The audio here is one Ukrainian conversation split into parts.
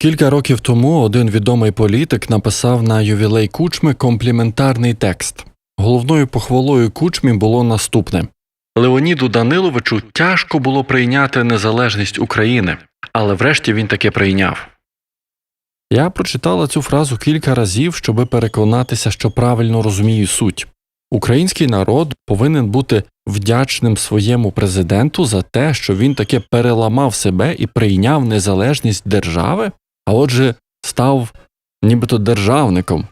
Кілька років тому один відомий політик написав на ювілей кучми компліментарний текст. Головною похвалою кучмі було наступне: Леоніду Даниловичу тяжко було прийняти незалежність України, але врешті він таки прийняв. Я прочитала цю фразу кілька разів, щоби переконатися, що правильно розумію суть. Український народ повинен бути вдячним своєму президенту за те, що він таки переламав себе і прийняв незалежність держави, а отже, став нібито державником.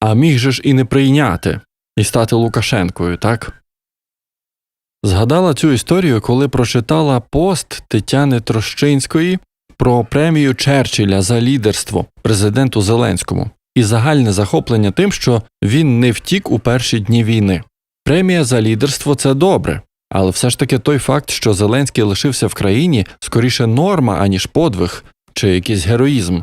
А міг же ж і не прийняти і стати Лукашенкою, так? Згадала цю історію, коли прочитала пост Тетяни Трощинської про премію Черчилля за лідерство президенту Зеленському і загальне захоплення тим, що він не втік у перші дні війни. Премія за лідерство це добре, але все ж таки той факт, що Зеленський лишився в країні, скоріше норма, аніж подвиг чи якийсь героїзм.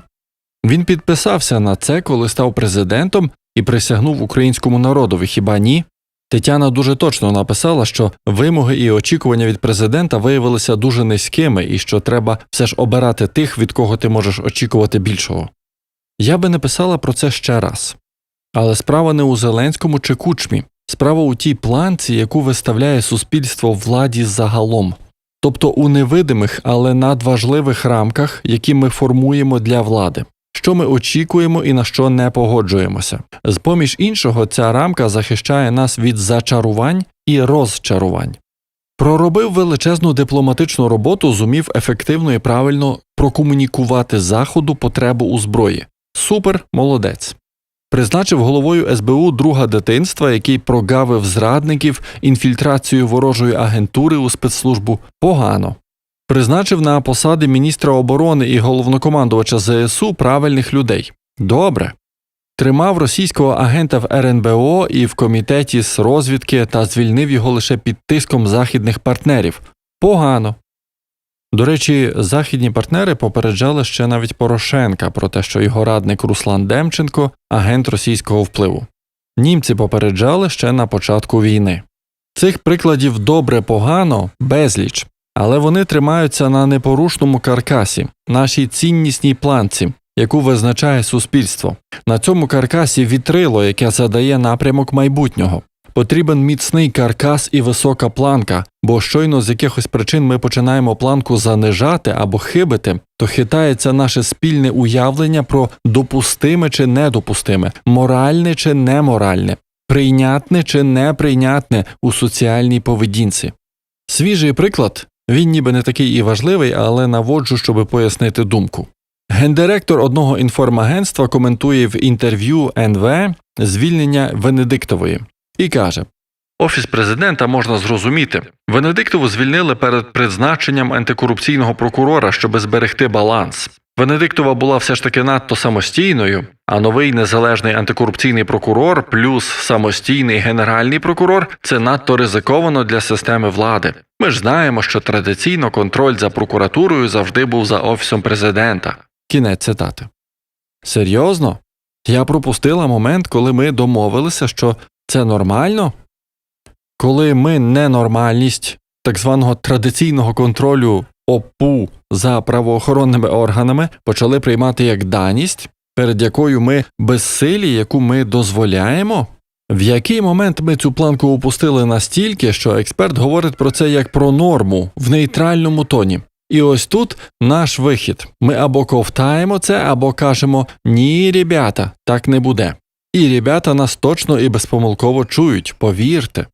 Він підписався на це, коли став президентом і присягнув українському народові, хіба ні? Тетяна дуже точно написала, що вимоги і очікування від президента виявилися дуже низькими і що треба все ж обирати тих, від кого ти можеш очікувати більшого. Я би не писала про це ще раз. Але справа не у Зеленському чи кучмі, справа у тій планці, яку виставляє суспільство владі загалом, тобто у невидимих, але надважливих рамках, які ми формуємо для влади, що ми очікуємо і на що не погоджуємося. З поміж іншого, ця рамка захищає нас від зачарувань і розчарувань. Проробив величезну дипломатичну роботу, зумів ефективно і правильно прокомунікувати заходу потребу у зброї. Супер молодець. Призначив головою СБУ друга дитинства, який прогавив зрадників інфільтрацію ворожої агентури у спецслужбу погано. Призначив на посади міністра оборони і головнокомандувача ЗСУ правильних людей. Добре. Тримав російського агента в РНБО і в комітеті з розвідки та звільнив його лише під тиском західних партнерів. Погано. До речі, західні партнери попереджали ще навіть Порошенка про те, що його радник Руслан Демченко агент російського впливу. Німці попереджали ще на початку війни. Цих прикладів добре погано безліч, але вони тримаються на непорушному каркасі, нашій ціннісній планці, яку визначає суспільство. На цьому каркасі вітрило, яке задає напрямок майбутнього. Потрібен міцний каркас і висока планка, бо щойно з якихось причин ми починаємо планку занижати або хибити, то хитається наше спільне уявлення про допустиме чи недопустиме, моральне чи неморальне, прийнятне чи неприйнятне у соціальній поведінці. Свіжий приклад він ніби не такий і важливий, але наводжу, щоб пояснити думку. Гендиректор одного інформагентства коментує в інтерв'ю НВ звільнення Венедиктової і каже: Офіс президента можна зрозуміти. Венедиктову звільнили перед призначенням антикорупційного прокурора, щоб зберегти баланс. Венедиктова була все ж таки надто самостійною, а новий незалежний антикорупційний прокурор плюс самостійний генеральний прокурор це надто ризиковано для системи влади. Ми ж знаємо, що традиційно контроль за прокуратурою завжди був за офісом президента. Кінець цитати. Серйозно? Я пропустила момент, коли ми домовилися, що це нормально? Коли ми ненормальність так званого традиційного контролю ОПУ за правоохоронними органами почали приймати як даність, перед якою ми безсилі, яку ми дозволяємо? В який момент ми цю планку опустили настільки, що експерт говорить про це як про норму в нейтральному тоні? І ось тут наш вихід. Ми або ковтаємо це, або кажемо ні, ребята, так не буде. І ребята нас точно і безпомилково чують, повірте.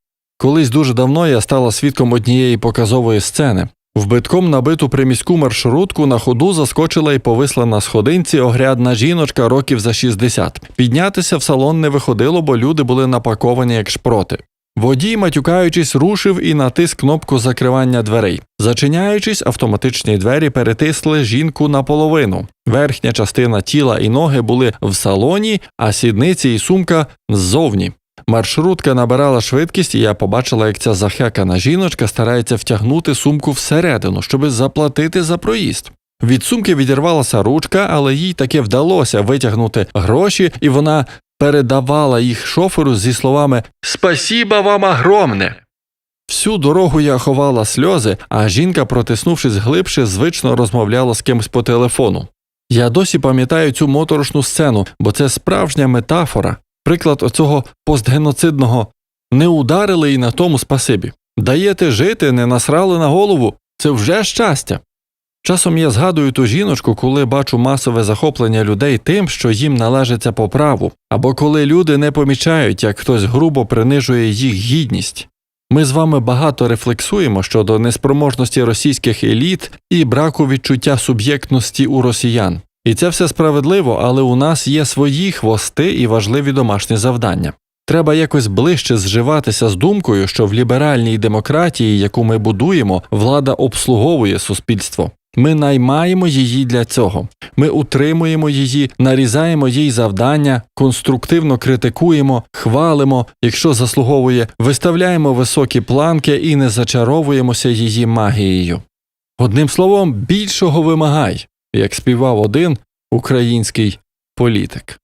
Колись дуже давно я стала свідком однієї показової сцени. В битком набиту приміську маршрутку на ходу заскочила і повисла на сходинці огрядна жіночка років за 60. Піднятися в салон не виходило, бо люди були напаковані як шпроти. Водій, матюкаючись, рушив і натис кнопку закривання дверей. Зачиняючись, автоматичні двері перетисли жінку наполовину. Верхня частина тіла і ноги були в салоні, а сідниці і сумка ззовні. Маршрутка набирала швидкість, і я побачила, як ця захекана жіночка старається втягнути сумку всередину, щоби заплатити за проїзд. Від сумки відірвалася ручка, але їй таки вдалося витягнути гроші, і вона передавала їх шоферу зі словами Спасіба вам огромне. Всю дорогу я ховала сльози, а жінка, протиснувшись глибше, звично розмовляла з кимось по телефону. Я досі пам'ятаю цю моторошну сцену, бо це справжня метафора, приклад оцього постгеноцидного не ударили і на тому спасибі. Даєте жити, не насрали на голову, це вже щастя. Часом я згадую ту жіночку, коли бачу масове захоплення людей тим, що їм належиться по праву, або коли люди не помічають, як хтось грубо принижує їх гідність. Ми з вами багато рефлексуємо щодо неспроможності російських еліт і браку відчуття суб'єктності у росіян. І це все справедливо, але у нас є свої хвости і важливі домашні завдання. Треба якось ближче зживатися з думкою, що в ліберальній демократії, яку ми будуємо, влада обслуговує суспільство. Ми наймаємо її для цього. Ми утримуємо її, нарізаємо їй завдання, конструктивно критикуємо, хвалимо, якщо заслуговує, виставляємо високі планки і не зачаровуємося її магією. Одним словом, більшого вимагай, як співав один український політик.